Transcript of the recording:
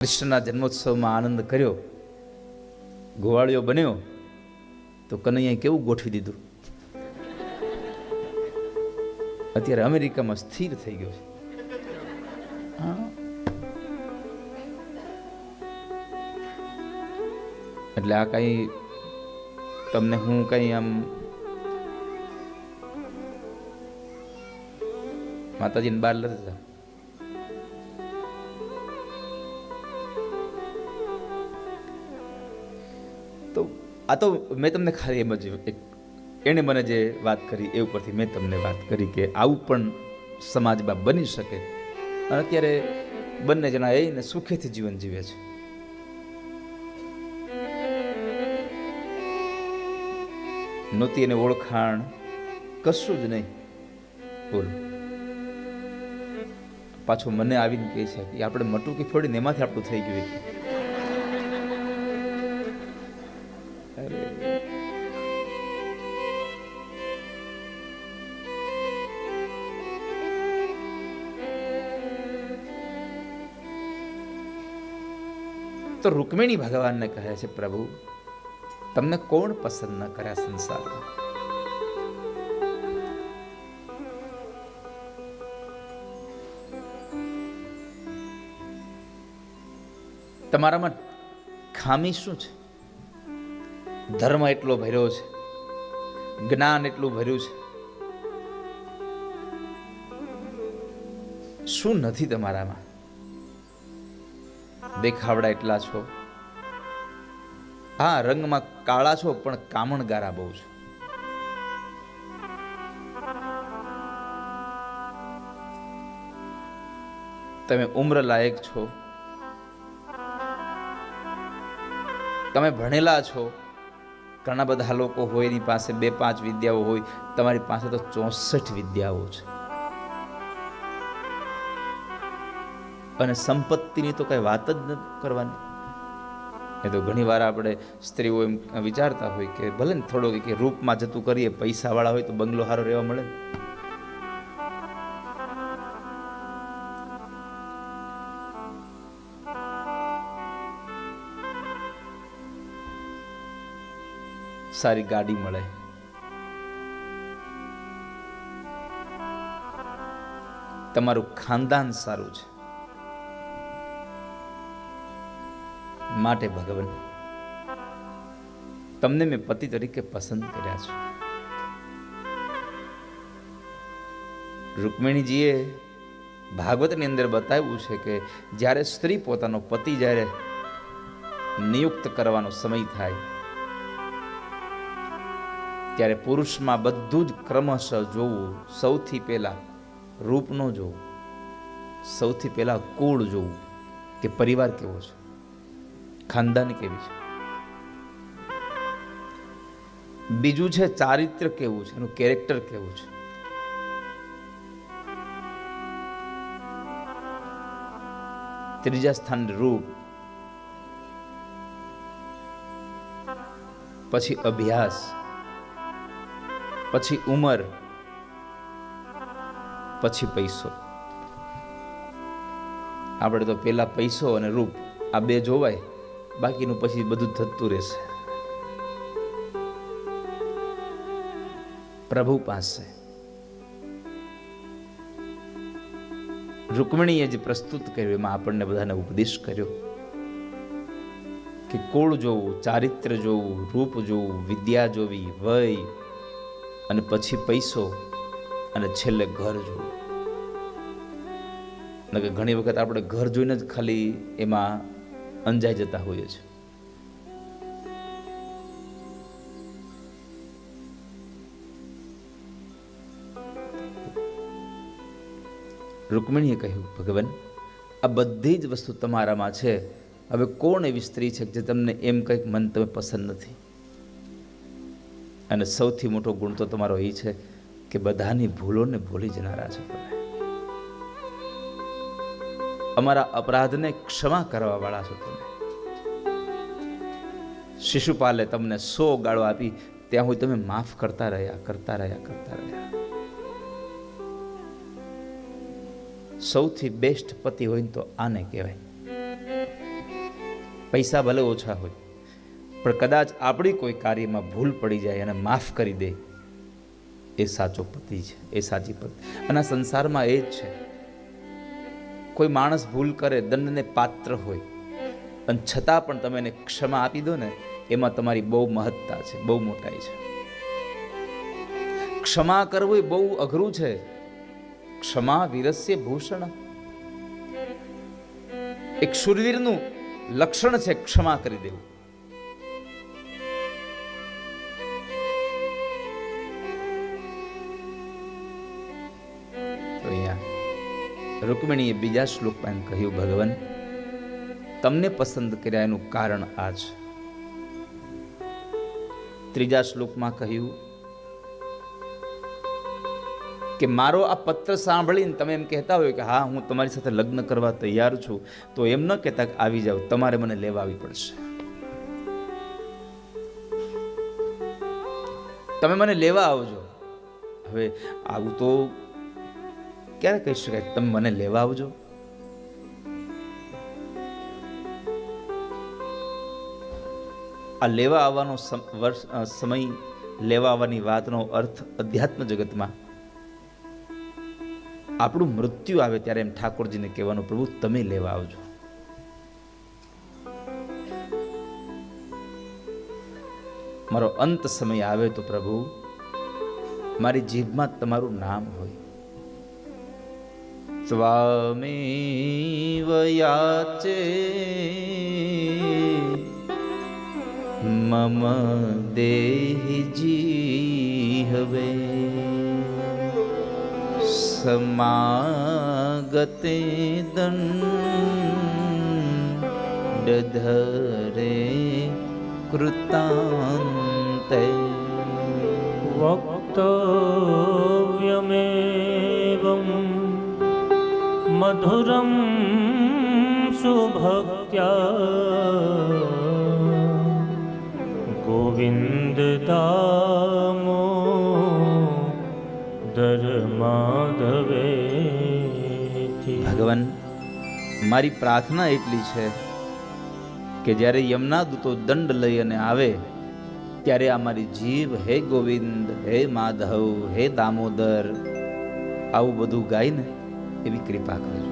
કૃષ્ણના જન્મોત્સવમાં આનંદ કર્યો ગોવાળિયો બન્યો, તો કનૈયાએ કેવું ગોઠવી દીધું? અત્યારે અમેરિકામાં સ્થિર થઈ ગયો છે. એટલે આ કઈ તમને હું કઈ આમ માતાજીને બહાર લેતા તો આ તો મેં તમને ખાલી એમ જ એક એણે મને જે વાત કરી એ ઉપરથી મેં તમને વાત કરી કે આવું પણ સમાજમાં બની શકે. અને અત્યારે બંને જણા એને સુખેથી જીવન જીવે છે. નહોતી એને ઓળખાણ કશું જ નહીં. બોલો. પાછું મને આવીને કહે છે કે આપણે મટુકી ફોડીને એમાંથી આપણું થઈ ગયું તો રૂકમિણી ભગવાનને કહે છે, પ્રભુ, તમને કોણ પસંદ ન કર્યા સંસારમાં તમારામાં ખામી શું છે? ધર્મ એટલો ભર્યો છે, જ્ઞાન એટલું ભર્યું છે. શું નથી તમારામાં? દેખાવડા એટલા છો? હા, રંગમાં કાળા છો, પણ કામણગારા બહુ છો. તમે ઉમ્ર લાયક છો. તમે ભણેલા છો. ઘણા બધા લોકો હોય, એની પાસે બે પાંચ વિદ્યાઓ હોય, તમારી પાસે તો ચોસઠ વિદ્યાઓ છે અને સંપત્તિની તો કઈ વાત જ ન કરવાની એ તો ઘણી વાર આપણે સ્ત્રીઓ એમ વિચારતા હોય કે ભલે ને થોડો કે રૂપમાં જતું કરીએ, પૈસાવાળા હોય તો બંગલો સારો રહેવા મળે ને. સારી ગાડી મળે. તમારું ખાનદાન સારું છે. માટે ભગવાન, તમને મેં પતિ તરીકે પસંદ કર્યા છે. રૂકમિણીજીએ ભાગવતની અંદર બતાવ્યું છે કે જ્યારે સ્ત્રી પોતાનો પતિ જ્યારે નિયુક્ત કરવાનો સમય થાય ત્યારે પુરુષમાં બધું જ ક્રમશઃ જોવું સૌથી પહેલા રૂપનો જોવું, સૌથી પહેલા કુળ જોવું. કે પરિવાર કેવો છે? ખાનદાન કેવી છે? બીજું છે ચારિત્ર કેવું છે? એનું કેરેક્ટર કેવું છે? ત્રીજા સ્થાન રૂપ, પછી અભ્યાસ. પછી ઉંમર, પછી પૈસો. આપણે તો પેલા પૈસો અને રૂપ, આ બે જોવાય, બાકીનું પછી બધું થતું રહેશે. પ્રભુ પાસે. રૂકમણીએ જે પ્રસ્તુત કર્યું, એમાં આપણને બધાને ઉપદેશ કર્યો, કે કુળ જોવું, ચારિત્ર જોવું, રૂપ જોવું, વિદ્યા જોવી, વય અને પછી પૈસો અને છેલ્લે ઘર જોવું. નકર ઘણી વખત આપણે ઘર જોઈને જ ખાલી એમાં અંજાઈ જતા હોઈએ છીએ. રૂકમિણીએ કહ્યું, ભગવાન, આ બધી જ વસ્તુ તમારામાં છે. હવે કોણ એવી સ્ત્રી છે જે તમને એમ કંઈક મન તમે પસંદ નથી? અને સૌથી મોટો ગુણ તો તમારો એ છે કે બધાની ભૂલોને ભૂલી જનારા છો તમે. અમારા અપરાધને ક્ષમા કરવા વાળા છો તમે. શિશુપાલે તમને સો ગાળો આપી, ત્યાં હું તમે માફ કરતા રહ્યા કરતા રહ્યા કરતા રહ્યા. સૌથી બેસ્ટ પતિ હોય ને તો આને કહેવાય. પૈસા ભલે ઓછા હોય પણ કદાચ આપણી કોઈ કાર્યમાં ભૂલ પડી જાય અને માફ કરી દે, એ સાચો પતિ છે, એ સાચી પતિ. અને સંસારમાં એ જ છે. કોઈ માણસ ભૂલ કરે, દંડને પાત્ર હોય, અને છતાં પણ તમે એને ક્ષમા આપી દો ને, એમાં તમારી બહુ મહત્તા છે, બહુ મોટાઈ છે. ક્ષમા કરવું એ બહુ અઘરું છે. ક્ષમા વિરસ્ય ભૂષણ. એક શૂરવીરનું લક્ષણ છે, ક્ષમા કરી દેવું. રૂકમિણીએ બીજા શ્લોકમાં કહ્યું, ભગવાન, તમને પસંદ કર્યા એનું કારણ આ છે. ત્રીજા શ્લોકમાં કહ્યું કે, મારો આ પત્ર સાંભળીને તમે એમ કહેતા હોય કે, હા, હું તમારી સાથે લગ્ન કરવા તૈયાર છું, તો એમ ન કહેતા કે, આવી જાઓ, તમારે મને લેવા આવી પડશે. તમે મને લેવા આવજો. હવે આવું તો ક્યારે કહી શકાય તમે મને લેવા આવજો? આ લેવા આવવાનો સમય, લેવા આવવાની વાતનો અર્થ અધ્યાત્મ જગતમાં. આપણું મૃત્યુ આવે ત્યારે એમ ઠાકોરજીને કહેવાનું પ્રભુ, તમે લેવા આવજો. મારો અંત સમય આવે તો પ્રભુ, મારી જીભમાં તમારું નામ હોય. સ્વામી વયાચે મમ દેહજી હવે સમાગતે દંડધરે કૃતાંતે વક્તો મધુરમ સુભક્ત્યા ગોવિંદતામો દર માધવે ભગવાન મારી પ્રાર્થના એટલી છે કે જ્યારે યમના દૂતો દંડ લઈ અને આવે, ત્યારે આ મારી જીભ હે ગોવિંદ, હે માધવ, હે દામોદર, આવું બધું ગાઈને ને એવી કૃપા કરજો